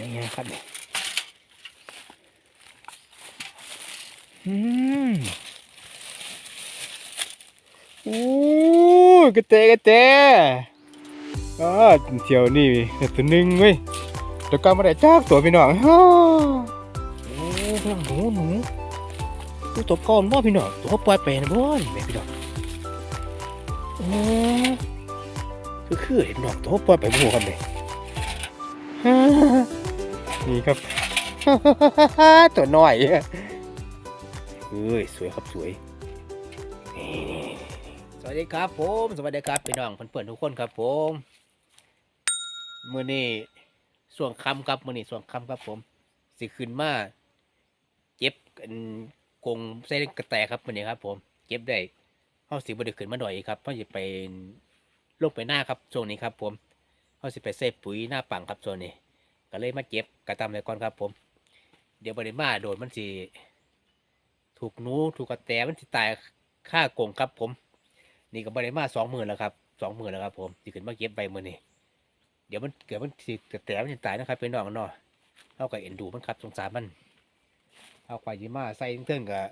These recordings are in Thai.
ยังไงครับเนี่ยอืมโอ้กระเตะกระเตะอ่าเที่ยวนี่ตัวหนึ่งเว้ยแล้วก็มาได้จากตัวพี่น้องฮ่าโอ้พี่น้องหนูหนูตัวตัวก่อนบ่พี่น้องตัวปล่อยไปนะบ่นี่แม่พี่น้องโอ้คือคือเห็นดอกตัวปล่อยไปบ่ฮู้ครับเนี่ยฮ่า นี่ครับ ตัวน้อยเอ้ยสวยครับสวยนี่สวัสดีครับ ผม สวัสดีครับพี่น้องเพื่อนๆทุกคนครับผมมื่อนี้ส่วงคำครับมื่อนี้ส่วงคำครับผม สิขึ้นมาเจ็บกันกงใส่กระแตครับมื่อนี้ครับ ผมเจ็บได้เขาสิบไดขึ้นมาหน่อยครับเขาจะไปลงไปหน้าครับช่วงนี้ครับ ผมเขาสิไปใส่ปุ๋ยหน้าปังครับช่วงนี้ ก็เลยมาเจ็บกระตำเลยก่อนครับ ผม เดี๋ยวบริมาโดนมันสิถูกนูถูกกระแตมันสิตายค่ากงครับ ผม นี่ก็บริมาสองหมื่นแล้วครับสองหมื่นแล้วครับผมสิขึ้นมาเก็บใบมือนี่เดี๋ยวมันเกิดมันสิกระแตมันสิตายนะครับเป็นน้องเนาะเอากับเอ็นดูมันครับสงสารมันเอาควายยีมาใส่เทิงกับ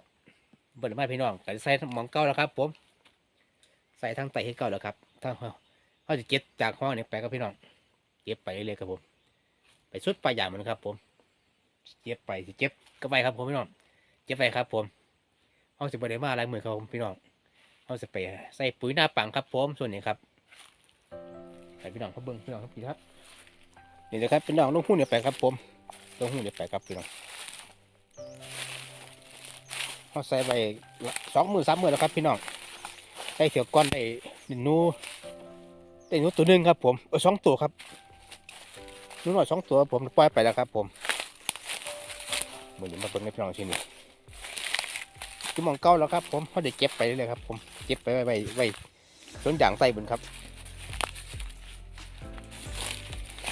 บริมาพี่น้องก็ใส่หมองเก้าแล้วครับ ผม ใส่ทั้งไตให้เก้าแล้วครับทั้งเขาจะเก็บจากห้องนี้ไปครับพี่น้อง เก็บไปเรื่อยๆครับผม ไปสุดปลายอย่างมันครับ ผมเจ็บไปสิเจ็บก็ไปครับผมพี่น้องเจ็บไปครับ ผมห้องสิบได้มาอะไรมือครับผมพี่น้องห้องสิไปใส่ปุ๋ยหน้าปังครับ ผมส่วนนี้ครับไปพี่น้องเขาเบิ้งพี่น้องครับพี่ครับนี่เลยครับพี่น้องลงหุ้นเนี่ยไปครับ ผมลงหุ้นเนี่ยไปครับพี่น้องเขาใส่ไปสองมือสามมือแล้วครับ พี่น้องใส่เขียวก้อนได้หนูได้หนูตัวหนึ่งครับ ผมเออสองตัวครับ นูน้อยสองตัวผมปล่อยไปแล้วครับ ผมมือนี้มาเบิ่งในพี่น้องที่นี่คือหมองเก้าแล้วครับผมเขาได้เก็บไปเลยครับ ผมเก็บไปไว้ไว้ไว้สวนยางใต้บนครับ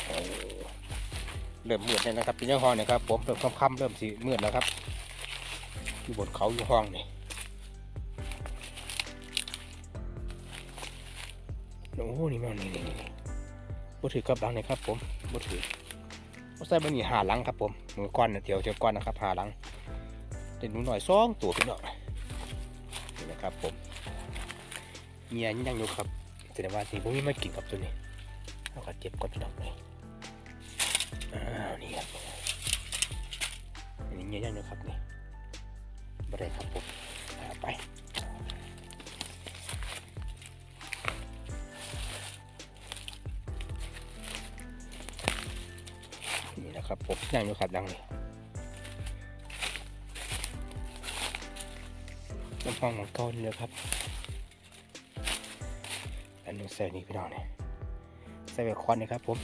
โอ้เริ่มมืดแล้วนะครับพี่น้องห้องนี่ยครับ ผมเริ่มค่ำๆเริ่มสีมืดแล้วครับอยู่บนเขาอยู่ห้องนี่โอ้โหนี่ม่นี่นี่นี่บ่ถือกับหลังนี่ครับผม บ่ถือบ่ใส่บันนี่หาหลังครับผมมือก้อนน่ะเที่ยวเที่ยวก้อนนะครับหาหลังเด็หนูหน่อยสองตัวพี่น้องนี่นะครับผมเมียยังอยู่ครับแสดงว่าสิบ่มีมากินกับตัวนี้เอาก็เจ็บก่อนพี่น้องเลยอ้าวนี่ครับอันนี้เมียยังอยู่ครับนี่บ่ได้ครับผม ย่างอยู่ครับดังนี่น้ำฟองของก่านี่เลยครับ อันนี้ใส่นี่พี่น้องเนี่ยใส่เบคอนนี่ครับผม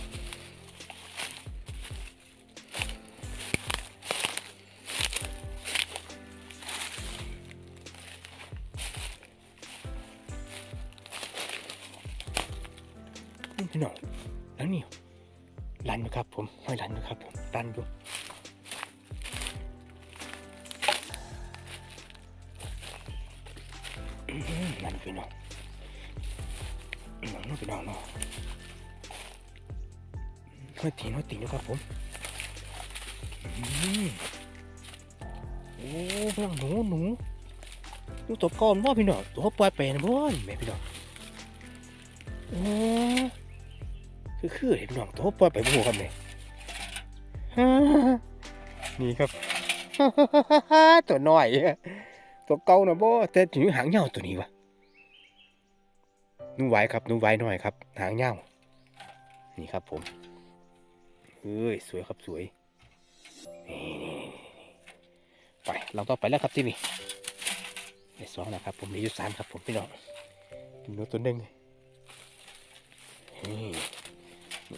พี่น้องแล้วนี่รันอยู่ครับผมห้อยรันอยู่ครับผม รันอยู่อื้อหือรันพี่น้องน้องน้องพี่น้องเนาะห้อยตีนห้อยตีนอยู่ครับผมโอ้พี่น้องหนูหนูดูตัวก่อนบ่าพี่น้องตัวปล่อยไปนะบ่นี่แม่พี่น้องโอ้คือคือเห็นพี่น้องตัวปล่อยไปบูครับเนี่ย นี่ครับตัวน้อย ตัวเก่านะบ่แต่ถึงหางยาวตัวนี้วะหนูไว้ครับหนูไว้หน่อยครับ หางยาวนี่ครับผมเอ้ยสวยครับสวยไปเราต่อไปแล้วครับที่นี่ในสองนะครับ ผมมีอยู่สามครับผมพี่น้องหนูตัวหนึ่งนี่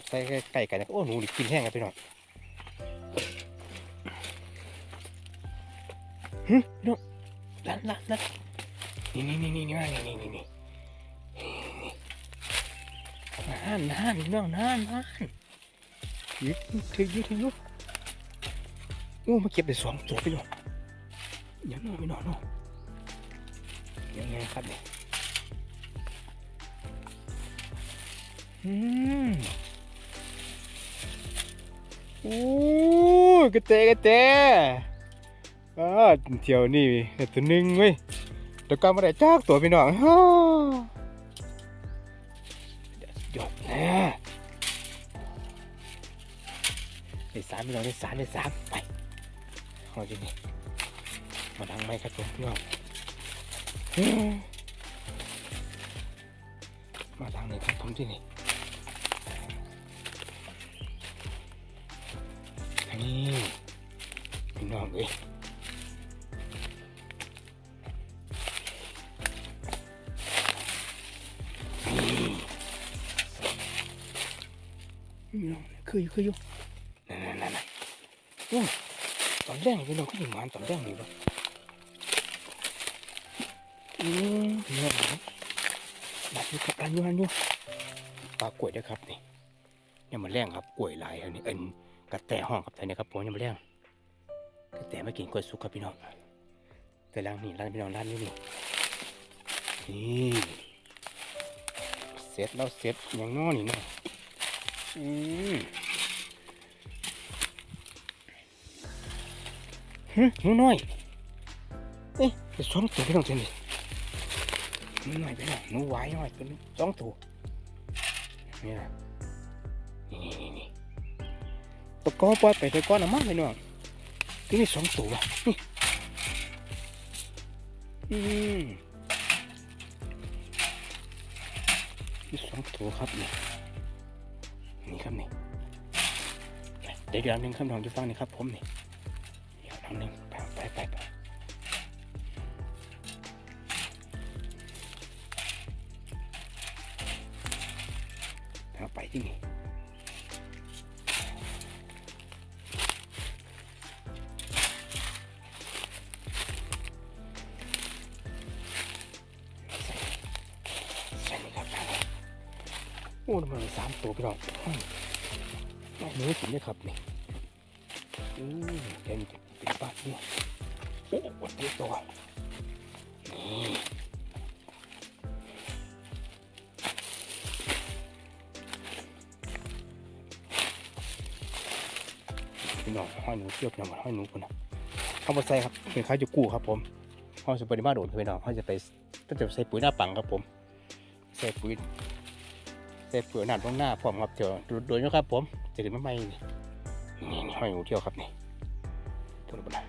ใส่ใกล้กันนะโอ้หนูนี่กินแห้งครับพี่น้อง หึน้องลันลันลันนี่นี่นี่นี่นี่นี่นี่นี่นี่นั่นนั่นน้องนั่นนั่นยึดถือยึดถือยึดโอ้มาเก็บได้สองตัวพี่น้อยังน้องพี่น้องเนยังไงครับเนี่ยอืมโอ้กระเตะกระเตะ อ่าเที่ยวนี่ได้ตัวหนึ่งเว้ยแล้วก็มาได้จากตัวพี่น้องฮ่าหยอดแน่ได้สามพี่น้องได้สามได้สามไปเอาทีนี้มาดังไหมครับผมพี่น้องมาดังเลยครับผมที่นี่นี่พี่น้องเอ้ย พี่น้องคืออยู่คืออยู่นั่นนั่นนั่นนั่นโอ้ยตอนแรกพี่น้องก็อยู่หมันตอนแรกนี่วะอืมพี่น้องครับดับอยู่ครับดันอยู่ดันอยู่ปลากล้วยเด้วยครับนี่เนี่ยมันแรงครับกล้วยหลายอันนี้เอ็นกระแตห้องครับแต่เนี่ยครับผมยังไม่เลี้ยงกระแตไมากินกล้วยสุกครับพี่น้องแต่ร้านนี้ร้านพี่น้องร้านนี้นี่นี่เสร็จแล้วเสร็จอย่างน้อนี่เนาะ อืมฮึหนูน้อยเอ๊ะจะสองตัวพี่น้องเจนี่หนูน้อยพี่น้องหนูไหวน้อยตัวนึงสองตัวนี่นะนี่นี่นี่ตะก้อปล่อยไปตะก้อน้ำมันไปหน่อยที่นี่สองตัวนี่อืมนี่สองตัวครับเนี่ย นี่ครับนี่เดี๋ยวอีกอันหนึ่งครับน้องจะฟังนี่ครับผมนี่น้องหนึ่งไปไปไปไปไปที่นี่ โอ้มันสามตัวพี่น้องอืมไม่เนื้อกินเลยครับนี่อืมเต็มเป็นปากนี่โอ้โหเต็มตัวนี่พี่น้องห้อยหนูเทียบนะห้อยหนูคนนะเขาบอใส่ครับเป็นข้าวจะกู้ครับผมเขาจะปในบ้าโดดพี่น้องเขาจะไปก็จะใส่ปุ๋ยหน้าปังครับผมใส่ปุ๋ย ใส่ปุ๋ยหนาดบ้างหน้าพร้อมครับเดี๋ยวดูดูนะครับผมจะขึ้นมาใหม่นี่ห้อยหูเที่ยวครับนี่ตัวละบาท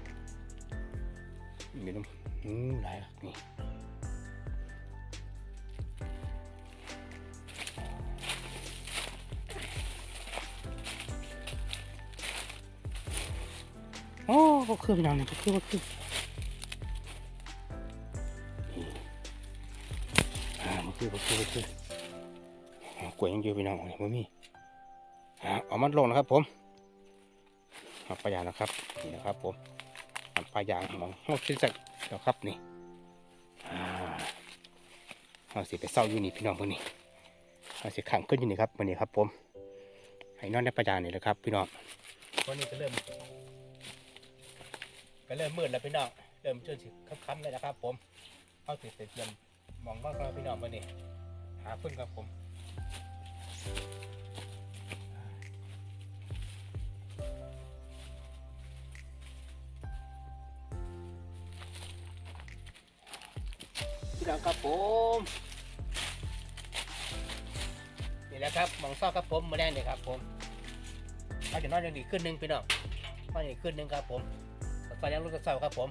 มีน้ำอืมหลายนี่โอ้ก็คือพี่น้องนี่ก็คือก็คืออ่ามันคือมันคือมันคือ กล้วยยังอยู่พี่น้องนี่มันมีอ่เอามันลงนะครับ ผมเอาปลายางนะครับนี่นะครับ ผมเอาปลายางมองห้องชิ้นสักเดี๋ยวครับนี่เอาสิไปเศร้าอยู่นี่พี่น้องพวกนี้เอาสิขังขึ้นอยู่นี่ครับวันนี้ครับผมให้นอนในปลายางนี่แหละครับ พี่น้องวันนี้ก็เริ่มก็เริ่มมืดแล้วพี่น้องเริ่มจนสิค่ำๆเลยนะครับ ผมเอาสิไปเตรียมมองว่าพี่น้องมานี่หาพึ่งครับผม พี่น้องครับผมนี่แหละครับมองซอกครับผมมาแดงเลยครับผมมาจะนอนอย่างนี้ขึ้นหนึ่งพี่น้องนอนอย่างนี้ขึ้นหนึ่งครับผมตอนยังรู้กระเซาครับผม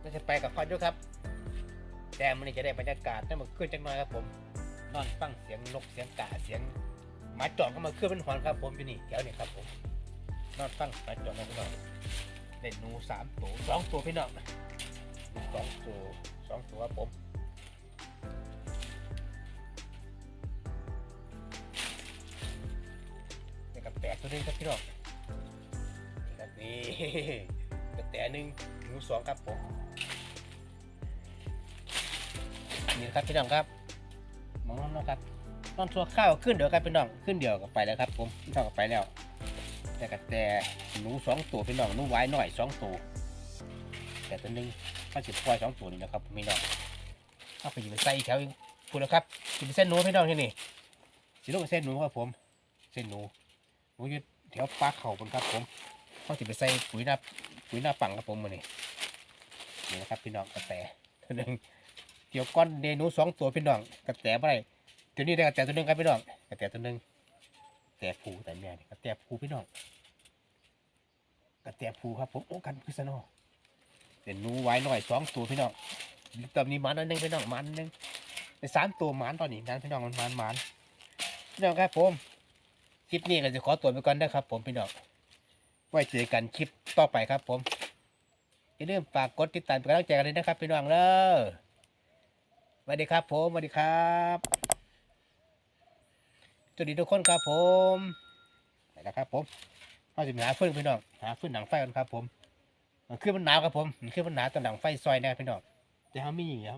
เราจะไปกับพ่อด้วยครับ แต่มันนี่จะได้บรรยากาศได้มาขึ้นจังน้อยครับผม นอนฟังเสียงนกเสียงกาเสียงหมาจอดก็มาขึ้นเป็นหอนครับ ผมอยู่นี่แถวนี้ครับผมนอนฟังหมาจอดนะพี่น้องเด่นหนูสามตัวสองตัวพี่น้องนะสองตัวสองตัวครับผมนี่กับแปดตัวนึงครับพี่น้องนี่ครับนี่กระแตหนึ่งหนูสองครับผมนี่ครับพี่น้องครับ มองน้องนะครับนอนทัวข้าวขึ้นเดี๋ยวกันพี่น้องขึ้นเดี๋ยวก็ไปแล้วครับ ผมพี่น้องก็ไปแล้ว แต่กระแต่หนูสองตัวพี่น้องหนูไว้หน่อยสองตัวแต่ตัวหนึงมันสิบควายสองตัวนี่นะครับพี่น้องเอาไปอยู่ไปใส่แถวอีกพูดแล้วครับสิเป็นเส้นหนูพี่น้องที่นี่สิลงเป็นเส้นหนูครับผม เส้นหนูหนูอยืดแถวปลาเข่าบนครับผมเขาสิไปใส่ปุ๋ยหน้าปุ๋ยหน้าปังครับผมมือนี่นี่นะครับพี่น้องกระแตตัวหนึ่ง เกี่ยวก้อนเดนูสองตัวพี่น้องกระแตบ่ไปตัวนี้ได้กระแตตัวหนึ่งครับพี่น้องกระแตตัวหนึ่งแต่ผูแต่แม่นี่กระแตผูพี่น้องกระแตผูครับผมโอ้กันพิษณุเป็นหนูไว้หน่อยสองตัวพี่น้องตอนนี้หมันอันหนึงพี่น้องหมันอันหนึงในสามตัวหมันตอนนี้นั้นพี่น้องมันหมันหมันพี่น้องครับผมคลิปนี้ก็จะขอตัวไปก่อนนะครับ ผมพี่น้องไว้เจอกันคลิปต่อไปครับผมอย่าลืมฝากกดติดตามเป็นกำลังใจกันเลยนะครับพี่น้องเด้อ วัสดีครับผมสวัสดีครับสวัสดีทุกคนครับผมไปแล้วครับผมเราสิไปหาฟืนพี่น้องหาฟืนหนังไฟกันครับผมมันขึ้นมันหนาวครับผมมันขึ้นมันหนาวตอนหนังไฟซอยแน่พี่น้องแต่เขามีอย่างเงี้ย